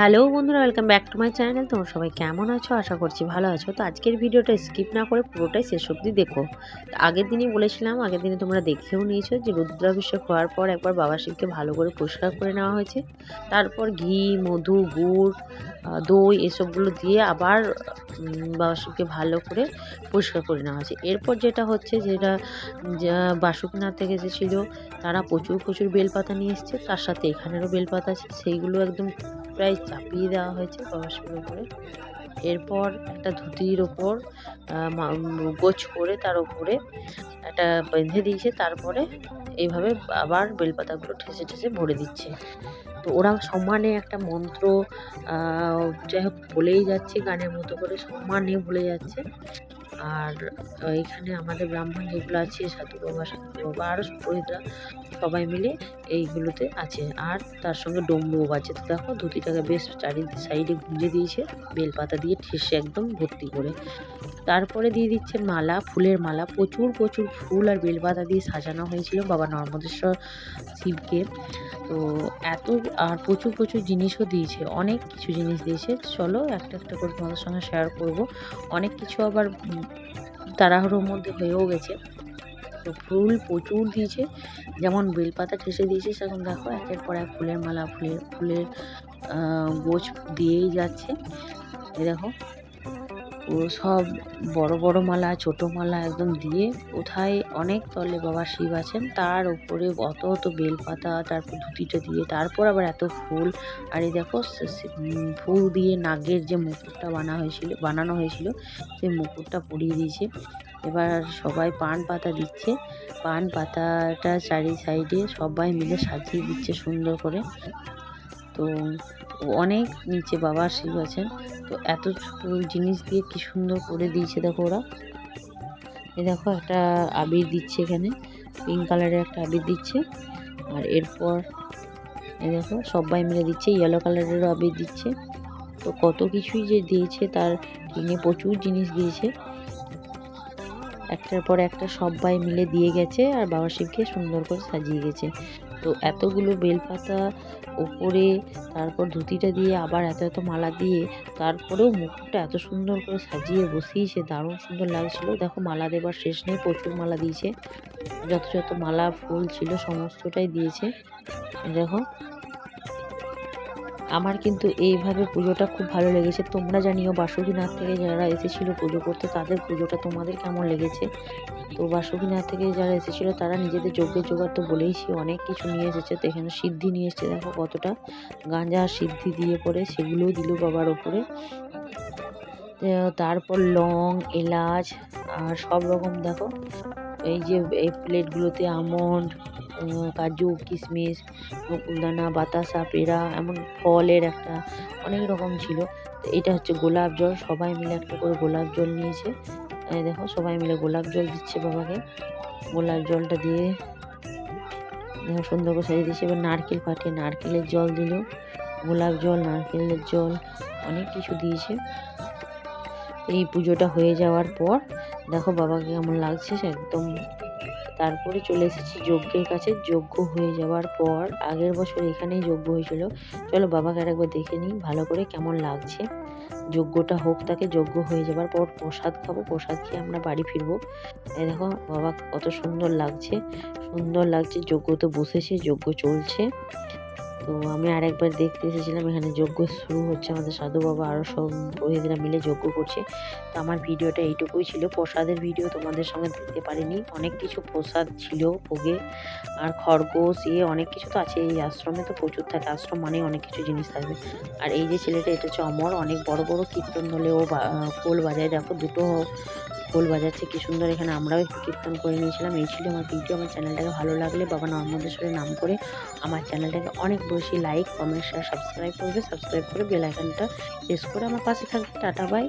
Hello বন্ধুরা, welcome back to my channel. তোমরা সবাই কেমন আছো? আশা করছি ভালো আছো। তো আজকের ভিডিওটা স্কিপ না করে পুরোটাই শেষ অবধি দেখো। তো আগের দিনই বলেছিলাম, আগের দিনে তোমরা দেখেও নিয়েছো যে রুদ্রাভিষেক হওয়ার পর একবার বাবা শিবকে ভালো করে পরিষ্কার করে নেওয়া হয়েছে। তারপর ঘি, মধু, গুড় দই এসবগুলো দিয়ে আবার বাবা শিবকে ভালো করে পরিষ্কার করে নেওয়া হয়েছে। এরপর যেটা হচ্ছে যেটা বাসুকিনাথ থেকে যে ছিল তারা প্রচুর প্রচুর বেলপাতা নিয়ে এসছে। তার সাথে এখানেরও বেলপাতা আছে। সেইগুলো একদম প্রায় চাপিয়ে দেওয়া হয়েছে শিবের উপরে। এরপর একটা ধুতির ওপর গোছ করে তার উপরে একটা বেঁধে দিয়েছে, তারপরে এইভাবে আবার বেলপাতাগুলো ঠেসে ঠেসে ভরে দিচ্ছে। তো ওরা সমানে একটা মন্ত্র যাই হোক বলেই যাচ্ছে, গানের মতো করে সমানে বলে যাচ্ছে। আর এইখানে আমাদের ব্রাহ্মণ যেগুলো আছে, সাধু বাবা সাধু বাবা আরও পুরোহিতরা সবাই মিলে এইগুলোতে আছে। আর তার সঙ্গে ডমরুও আছে তো দেখো, ধুতিটাকে বেশ চারি সাইডে গুঁজে দিয়েছে, বেলপাতা দিয়ে ঠেসে একদম ভর্তি করে। তারপরে দিয়ে দিচ্ছে মালা, ফুলের মালা। প্রচুর প্রচুর ফুল আর বেলপাতা দিয়ে সাজানো হয়েছিল বাবা নর্মদেশ্বর শিবকে। তো এত, আর প্রচুর প্রচুর জিনিসও দিয়েছে, অনেক কিছু জিনিস দিয়েছে। চলো একটা একটা করে তোমাদের সঙ্গে শেয়ার করব। অনেক কিছু আবার তাড়াহুড়োর মধ্যে হয়েও গেছে। তো ফুল প্রচুর দিয়েছে, যেমন বেলপাতা ঠেসে দিয়েছে, সেরকম দেখো একের পর এক ফুলের মালা, ফুলের ফুলের গোছ দিয়েই যাচ্ছে। দেখো। সব বড় বড় মালা, ছোট মালা একদম দিয়ে কোথায় অনেক তলে বাবা শিব আছেন, তার উপরে অত অত বেলপাতা, তারপর ধুতিটা দিয়ে, তারপর আবার এত ফুল। আর এই দেখো ফুল দিয়ে নাগের যে মুকুটটা বানা হয়েছিল, বানানো হয়েছিল সেই মুকুটটা পরিয়ে দিয়েছে। এবার সবাই পান পাতা দিচ্ছে। পান পাতাটা চারি সাইডে সবাই মিলে সাজিয়ে দিচ্ছে সুন্দর করে। তো অনেক নিচে বাবা শিব আছেন। তো এত জিনিস দিয়ে কি সুন্দর করে দিয়েছে দেখো ওরা। এই দেখো একটা আবির দিচ্ছে এখানে পিঙ্ক কালারের একটা আবির দিচ্ছে। আর এরপর এই দেখো সবাই মিলে দিচ্ছে ইয়েলো কালারেরও আবির দিচ্ছে। তো কত কিছুই যে দিয়েছে তার কিনে প্রচুর জিনিস দিয়েছে। একটার পর একটা সবাই মিলে দিয়ে গেছে আর বাবা শিবকে সুন্দর করে সাজিয়ে গেছে। তো এতগুলো বেলপাতা ওপরে, তারপর ধুতিটা দিয়ে, আবার এত এত মালা দিয়ে, তারপরেও মুকুটটা এত সুন্দর করে সাজিয়ে বসিয়েছে দারুণ সুন্দর লাগছিল। দেখো মালা দেবার শেষ নেই, প্রচুর মালা দিয়েছে। যত যত মালা, ফুল ছিল, সমস্তটাই দিয়েছে। দেখো আমার কিন্তু এইভাবে পুজোটা খুব ভালো লেগেছে। তোমরা জানিও বাসুকীনাথ থেকে যারা এসেছিল পুজো করতে, তাদের পুজোটা তোমাদের কেমন লেগেছে? তো বাসুকীনাথ থেকে যারা এসেছিল, তারা নিজেদের যজ্ঞের জোগাড় তো বলেইছি অনেক কিছু নিয়ে এসেছে। তো এখানে সিদ্ধি নিয়ে এসেছে, দেখো কতটা গাঁজা সিদ্ধি দিয়ে পরে সেগুলোও দিল বাবার ওপরে। তারপর লং, এলাচ আর সব রকম, দেখো, এই যে, এই প্লেটগুলোতে আমন্ড কাজু কিশমিশ মুকুলদানা, বাতাসা, পেঁড়া, এমন ফলের একটা অনেক রকম ছিল। তো এটা হচ্ছে গোলাপ জল। সবাই মিলে একটা করে গোলাপ জল নিয়েছে। দেখো, সবাই মিলে গোলাপ জল দিচ্ছে বাবাকে। গোলাপ জলটা দিয়ে দেখো, সুন্দর করে সাজিয়ে দিচ্ছে এবার নারকেল পাঠিয়ে নারকেলের জল দিল। গোলাপ জল, নারকেলের জল, অনেক কিছু দিয়েছে। এই পুজোটা হয়ে যাওয়ার পর, দেখো বাবাকে কেমন লাগছে একদম তারপরে চলে এসেছি যজ্ঞের কাছে। যজ্ঞ হয়ে যাওয়ার পর আগের বছর এখানেই যজ্ঞ হয়েছিল। চলো বাবাকে আরেকবার দেখে নিই, ভালো করে কেমন লাগছে। যজ্ঞটা হোক তাকে, যজ্ঞ হয়ে যাবার পর প্রসাদ খাব, প্রসাদ খেয়ে আমরা বাড়ি ফিরবো। এই দেখো বাবা কত সুন্দর লাগছে। সুন্দর লাগছে, যজ্ঞ তো বসেছে, যজ্ঞ চলছে। তো আমি আরেকবার দেখতে এসেছিলাম, এখানে যজ্ঞ শুরু হচ্ছে, আমাদের সাধু বাবা আরও সব পুরোহিতরা মিলে যজ্ঞ করছে। তো আমার ভিডিওটা এইটুকুই ছিল। প্রসাদের ভিডিও তোমাদের সঙ্গে দেখতে পারিনি। অনেক কিছু প্রসাদ ছিল, ভোগে আর খরগোশ ইয়ে অনেক কিছু তো আছে। এই আশ্রমে তো প্রচুর থাকে, আশ্রম মানে অনেক কিছু জিনিস থাকবে। আর এই যে ছেলেটা, এটা হচ্ছে অমর। অনেক বড় বড় কীর্তন হলে ও খোল বাজায়। দেখো, দুটো খোল বাজাচ্ছে কি সুন্দর এখানে আমরাও একটু কীর্তন করে নিয়েছিলাম। এই ছিল আমার ভিডিও আমার চ্যানেলটাকে ভালো লাগলে বাবা নর্মদেশ্বরের নাম করে আমার চ্যানেলটাকে অনেক বেশি লাইক কমেন্ট শেয়ার সাবস্ক্রাইব করবে। সাবস্ক্রাইব করে বেল আইকনটা প্রেস করে আমার পাশে থাকবে। Tata bye